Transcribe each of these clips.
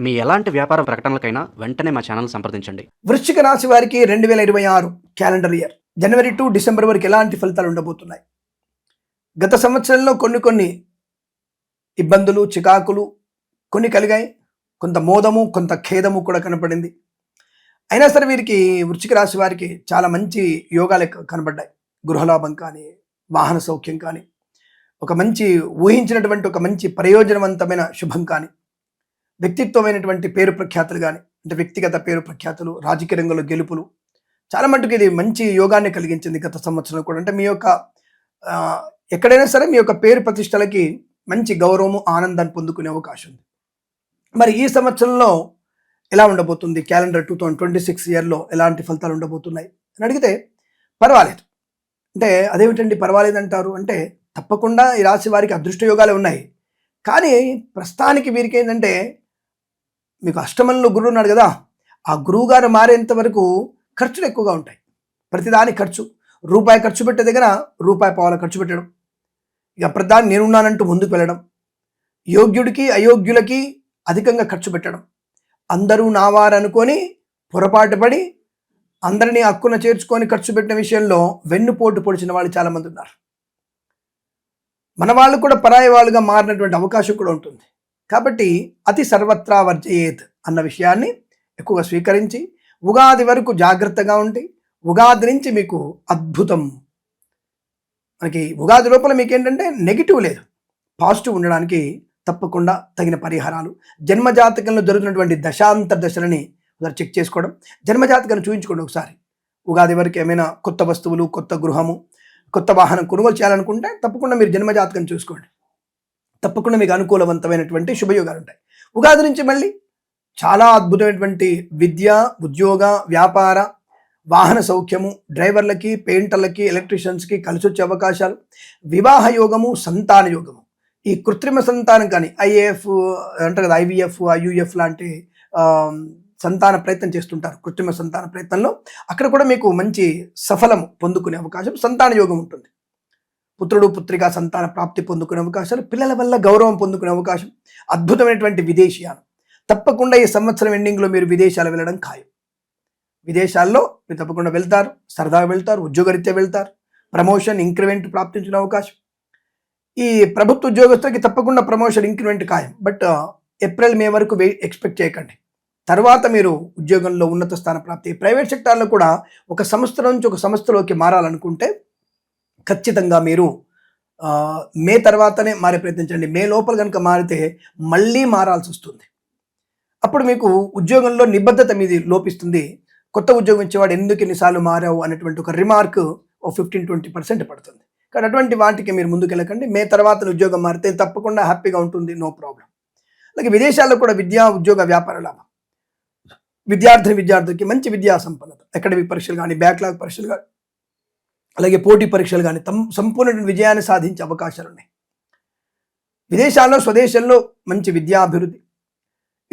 మీ ఎలాంటి వ్యాపార ప్రకటనలకైనా వెంటనే మా ఛానల్ సంప్రదించండి. వృశ్చిక రాశి వారికి రెండు వేల ఇరవై ఆరు calendar year. January to December వరకు ఎలాంటి ఫలితాలు ఉండబోతున్నాయి? గత సంవత్సరంలో కొన్ని కొన్ని ఇబ్బందులు చికాకులు కొన్ని కలిగాయి. కొంత మోదము కొంత ఖేదము కూడా కనపడింది. అయినా సరే వీరికి వృశ్చిక రాశి వారికి చాలా మంచి యోగాలు క- కనబడ్డాయి. గృహలాభం కానీ వాహన సౌఖ్యం కానీ ఒక మంచి ఊహించినటువంటి ఒక మంచి ప్రయోజనవంతమైన శుభం కానీ వ్యక్తిత్వమైనటువంటి పేరు ప్రఖ్యాతులు కానీ అంటే వ్యక్తిగత పేరు ప్రఖ్యాతులు రాజకీయ రంగంలో గెలుపులు చాలా మటుకు ఇది మంచి యోగాన్ని కలిగించింది గత సంవత్సరం కూడా. అంటే మీ యొక్క ఎక్కడైనా సరే మీ యొక్క పేరు ప్రతిష్టలకి మంచి గౌరవము ఆనందాన్ని పొందుకునే అవకాశం ఉంది. మరి ఈ సంవత్సరంలో ఎలా ఉండబోతుంది? Calendar two thousand twenty six ఇయర్లో ఎలాంటి ఫలితాలు ఉండబోతున్నాయి? అని అడిగితే పర్వాలేదు. అంటే అదేమిటండి పర్వాలేదు అంటారు? అంటే తప్పకుండా ఈ రాశి వారికి అదృష్ట యోగాలే ఉన్నాయి. కానీ ప్రస్తుతానికి వీరికి ఏంటంటే మీకు అష్టమంలో గురువు ఉన్నాడు కదా ఆ గురువు గారు మారేంత వరకు ఖర్చులు ఎక్కువగా ఉంటాయి. ప్రతిదాని ఖర్చు. రూపాయి ఖర్చు పెట్టే దగ్గర రూపాయి పావుల ఖర్చు పెట్టడం. ఇక ప్రధాని నేనున్నానంటూ ముందుకు వెళ్ళడం. యోగ్యుడికి అయోగ్యులకి అధికంగా ఖర్చు పెట్టడం. అందరూ నావారనుకొని పొరపాటు పడి అందరినీ హక్కున చేర్చుకొని ఖర్చు పెట్టిన విషయంలో వెన్నుపోటు పొడిచిన వాళ్ళు చాలామంది ఉన్నారు. మన వాళ్ళు కూడా పరాయి వాళ్ళుగా మారినటువంటి అవకాశం కూడా ఉంటుంది. కాబట్టి అతి సర్వత్రా వర్జయేత్ అన్న విషయాన్ని ఎక్కువగా స్వీకరించి ఉగాది వరకు జాగ్రత్తగా ఉండి ఉగాది నుంచి మీకు అద్భుతం. మనకి ఉగాది లోపల మీకు ఏంటంటే నెగిటివ్ లేదు. పాజిటివ్ ఉండడానికి తప్పకుండా తగిన పరిహారాలు. జన్మజాతకంలో జరుగుతున్నటువంటి దశాంతర దశలని ఒకసారి చెక్ చేసుకోవడం. జన్మజాతకాన్ని చూపించుకోండి ఒకసారి. ఉగాది వరకు ఏమైనా కొత్త వస్తువులు కొత్త గృహము కొత్త వాహనం కొనుగోలు చేయాలనుకుంటే తప్పకుండా మీరు జన్మజాతకం చూసుకోండి. తప్పకుండా మీకు అనుకూలవంతమైనటువంటి శుభయోగాలు ఉంటాయి ఉగాది నుంచి మళ్ళీ చాలా అద్భుతమైనటువంటి విద్య ఉద్యోగ వ్యాపార వాహన సౌఖ్యము డ్రైవర్లకి పెయింటర్లకి ఎలక్ట్రీషియన్స్కి కలిసి వచ్చే అవకాశాలు. వివాహ యోగము సంతాన యోగము. ఈ కృత్రిమ సంతానం కానీ ఐఏఎఫ్ అంటారు కదా ఐవీఎఫ్ ఐయుఎఫ్ లాంటి సంతాన ప్రయత్నం చేస్తుంటారు. కృత్రిమ సంతాన ప్రయత్నంలో అక్కడ కూడా మీకు మంచి సఫలం పొందుకునే అవకాశం సంతాన యోగం ఉంటుంది. పుత్రుడు పుత్రిక సంతాన ప్రాప్తి పొందుకునే అవకాశాలు పిల్లల వల్ల గౌరవం పొందుకునే అవకాశం అద్భుతమైనటువంటి విదేశీయాలు తప్పకుండా ఈ సంవత్సరం ఎండింగ్లో మీరు విదేశాలు వెళ్ళడం ఖాయం. విదేశాల్లో మీరు తప్పకుండా వెళ్తారు సరదాగా వెళ్తారు ఉద్యోగరీత్యా వెళ్తారు ప్రమోషన్ ఇంక్రిమెంట్ ప్రాప్తించిన అవకాశం. ఈ ప్రభుత్వ ఉద్యోగస్తులకి తప్పకుండా ప్రమోషన్ ఇంక్రిమెంట్ ఖాయం. బట్ ఏప్రిల్ మే వరకు వెయిట్ ఎక్స్పెక్ట్ చేయకండి. తర్వాత మీరు ఉద్యోగంలో ఉన్నత స్థాన ప్రాప్తి ప్రైవేట్ సెక్టార్లో కూడా ఒక సంస్థ నుంచి ఒక సంస్థలోకి మారాలనుకుంటే ఖచ్చితంగా మీరు మే తర్వాతనే మారే ప్రయత్నించండి. మే లోపల కనుక మారితే మళ్ళీ మారాల్సి వస్తుంది. అప్పుడు మీకు ఉద్యోగంలో నిబద్ధత మీది లోపిస్తుంది. కొత్త ఉద్యోగం ఇచ్చేవాడు ఎందుకు ఎన్నిసార్లు మారావు అనేటువంటి ఒక రిమార్క్ ఓ ఫిఫ్టీన్ ట్వంటీ పర్సెంట్ పడుతుంది. కానీ అటువంటి వాటికి మీరు ముందుకెళ్ళకండి. మే తర్వాత ఉద్యోగం మారితే తప్పకుండా హ్యాపీగా ఉంటుంది. No problem. అలాగే విదేశాల్లో కూడా విద్యా ఉద్యోగ వ్యాపార లాభం. విద్యార్థి విద్యార్థులకి మంచి విద్యా సంపన్నత. అకాడమిక్ పరీక్షలు కానీ బ్యాక్లాగ్ పరీక్షలు కానీ అలాగే పోటీ పరీక్షలు కానీ తమ్ సంపూర్ణ విజయాన్ని సాధించే అవకాశాలు ఉన్నాయి. విదేశాల్లో స్వదేశంలో మంచి విద్యాభివృద్ధి.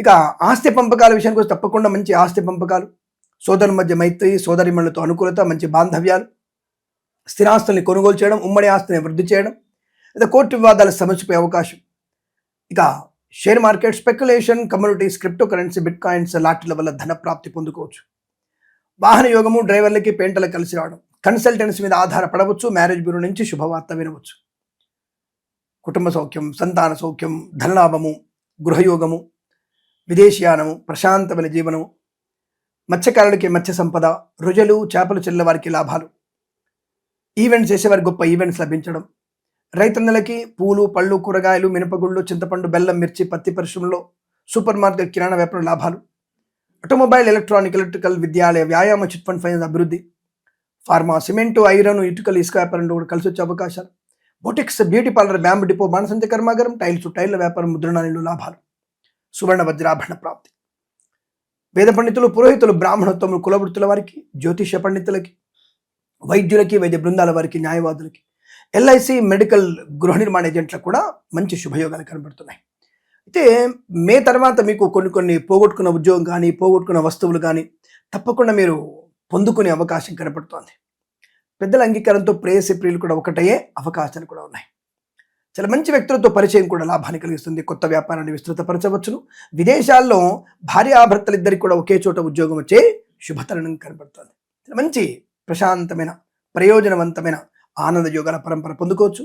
ఇక ఆస్తి పంపకాల విషయానికి వస్తే తప్పకుండా మంచి ఆస్తి పంపకాలు. సోదరుల మధ్య మైత్రి సోదరిమణులతో అనుకూలత మంచి బాంధవ్యాలు. స్థిరాస్తుల్ని కొనుగోలు చేయడం ఉమ్మడి ఆస్తిని వృద్ధి చేయడం. లేదా కోర్టు వివాదాల సమస్యపై అవకాశం. ఇక share market speculation communities crypto currency bitcoins లాటరీల వల్ల ధన ప్రాప్తి పొందుకోవచ్చు. వాహన యోగము డ్రైవర్లకి పెయింటర్లకు కలిసి రావడం. కన్సల్టెంట్స్ మీద ఆధారపడవచ్చు మ్యారేజ్ బ్యూరో నుంచి శుభవార్త వినవచ్చు. కుటుంబ సౌఖ్యం సంతాన సౌఖ్యం ధనలాభము గృహయోగము విదేశీయానము ప్రశాంతమైన జీవనము మత్స్యకారులకి మత్స్య సంపద రుజలు చేపలు చెల్లె వారికి లాభాలు. ఈవెంట్స్ చేసేవారికి గొప్ప ఈవెంట్స్ లభించడం. రైతన్నలకి పూలు పళ్ళు కూరగాయలు మినపగుళ్ళు చింతపండు బెల్లం మిర్చి పత్తి పరిశ్రమలో సూపర్ మార్కెట్ కిరాణా వ్యాపార లాభాలు. ఆటోమొబైల్ ఎలక్ట్రానిక్ ఎలక్ట్రికల్ విద్యాలయ వ్యాయామ చిట్ ఫండ్ ఫైనాన్స్ అభివృద్ధి. ఫార్మా సిమెంటు ఐరన్ ఇటుకలు ఇసుక వ్యాపారంలో కూడా కలిసి వచ్చే అవకాశాలు. Boutiques beauty parlour bamboo depot బాణసంచ కర్మాగారం టైల్స్ టైల్ల వ్యాపారం ముద్రణాలు లాభాలు. సువర్ణ వజ్రాభరణ ప్రాప్తి. వేద పండితులు పురోహితులు బ్రాహ్మణోత్తములు కులవృత్తుల వారికి జ్యోతిష పండితులకి వైద్యులకి వైద్య బృందాల వారికి న్యాయవాదులకి ఎల్ఐసి మెడికల్ గృహ నిర్మాణ ఏజెంట్లకు కూడా మంచి శుభయోగాలు కనబడుతున్నాయి. అయితే మే తర్వాత మీకు కొన్ని కొన్ని పోగొట్టుకున్న ఉద్యోగం కానీ పోగొట్టుకున్న వస్తువులు కానీ తప్పకుండా మీరు పొందుకునే అవకాశం కనపడుతోంది. పెద్దల అంగీకారంతో ప్రేయసి ప్రియులు కూడా ఒకటయ్యే అవకాశాలు కూడా ఉన్నాయి. చాలా మంచి వ్యక్తులతో పరిచయం కూడా లాభాన్ని కలిగిస్తుంది. కొత్త వ్యాపారాన్ని విస్తృతపరచవచ్చును. విదేశాల్లో భార్యాభర్తలిద్దరికి కూడా ఒకే చోట ఉద్యోగం వచ్చే శుభతరణం కనబడుతుంది చాలా మంచి ప్రశాంతమైన ప్రయోజనవంతమైన ఆనంద యోగాల పరంపర పొందుకోవచ్చు.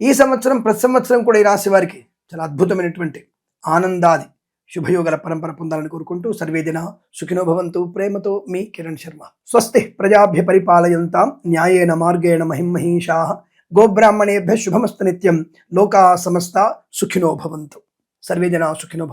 ఈ సంవత్సరం ప్రతి సంవత్సరం కూడా ఈ రాశి వారికి చాలా అద్భుతమైనటువంటి ఆనందాది శుభయోగల పరంపర పొందాలని కోరుకుంటూ సర్వేదిన సుఖినో భవంతు. ప్రేమతో మీ కిరణ్ శర్మ. స్వస్తి ప్రజాభ్య పరిపాలయంతాం. న్యాయేన మార్గేణ మహిమహీషా గోబ్రాహ్మణేభ్య శుభమస్తు నిత్యం. లోకా సమస్త సుఖినోభవంతు సర్వే జనా సుఖినో